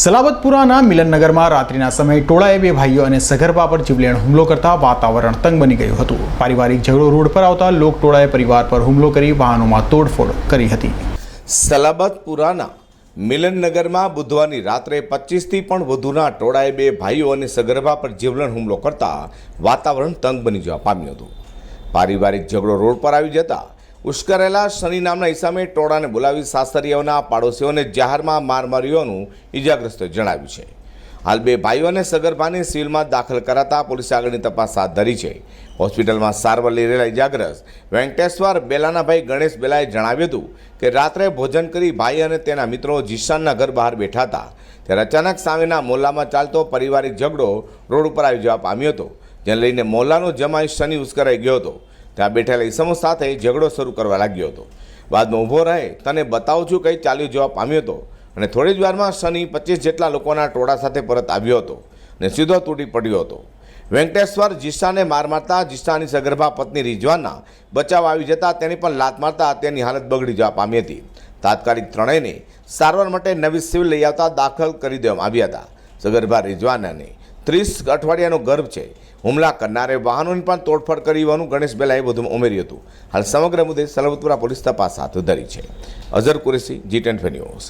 સલાબતપુરાના મિલનનગરમાં રાત્રિના સમયે ટોળાએ બે ભાઈઓ અને સગર્ભા પર જીવલેણ હુમલો કરતા વાતાવરણ તંગ બની ગયું હતું. પારિવારિક ઝઘડો રોડ પર આવતા લોક ટોળાએ પરિવાર પર હુમલો કરી વાહનોમાં તોડફોડ કરી હતી. સલાબતપુરાના મિલનનગરમાં બુધવારની રાત્રે પચીસથી પણ વધુના ટોળાએ બે ભાઈઓ અને સગર્ભા પર જીવલેણ હુમલો કરતા વાતાવરણ તંગ બની જવા પામ્યું હતું. પારિવારિક ઝઘડો રોડ પર આવી જતા ઉશ્કેરેલા શનિ નામના ઈસામે ટોળાને બોલાવી સાસરીઓના પાડોશીઓને જાહેરમાં માર માર્યોનું ઇજાગ્રસ્ત જણાવ્યું છે. હાલ બે ભાઈઓને સગર્ભાને સિવિલમાં દાખલ કરાતા પોલીસે આગળની તપાસ હાથ ધરી છે. હોસ્પિટલમાં સારવાર લઈ રહેલા ઇજાગ્રસ્ત વેંકટેશ્વર બેલાનાભાઈ ગણેશ બેલાએ જણાવ્યું હતું કે રાત્રે ભોજન કરી ભાઈ અને તેના મિત્રો જીશાનના ઘર બહાર બેઠા હતા. ત્યારે અચાનક સામેના મોલ્લામાં ચાલતો પારિવારિક ઝઘડો રોડ ઉપર આવી જવા પામ્યો હતો, જેને લઈને મોલ્લાનો જમાઈ શનિ ઉશ્કરાઈ ગયો હતો. ત્યાં બેઠેલા ઈસમો સાથે ઝઘડો શરૂ કરવા લાગ્યો હતો. બાદમાં ઊભો રહે તને બતાવું છું કંઈ ચાલ્યું જવા પામ્યો હતો. અને થોડી જ વારમાં શનિ પચીસ જેટલા લોકોના ટોળા સાથે પરત આવ્યો હતો ને સીધો તૂટી પડ્યો હતો. વેંકટેશ્વર જીસાને માર મારતા જીસાની સગર્ભા પત્ની રિજવાના બચાવ આવી જતા તેની પણ લાત મારતા તેની હાલત બગડી જવા પામી હતી. તાત્કાલિક ત્રણેયને સારવાર માટે નવી સિવિલ લઈ આવતા દાખલ કરી દેવામાં આવ્યા હતા. સગર્ભા રિજવાનાને ત્રીસ અઠવાડિયાનો ગર્ભ છે. હુમલા કરનારે વાહનોની પણ તોડફોડ કરી હોવાનું ગણેશ બેલાએ વધુમાં ઉમેર્યું હતું. હાલ સમગ્ર મુદ્દે સલવતપુરા પોલીસ તપાસ હાથ ધરી છે. Azhar Qureshi G ten news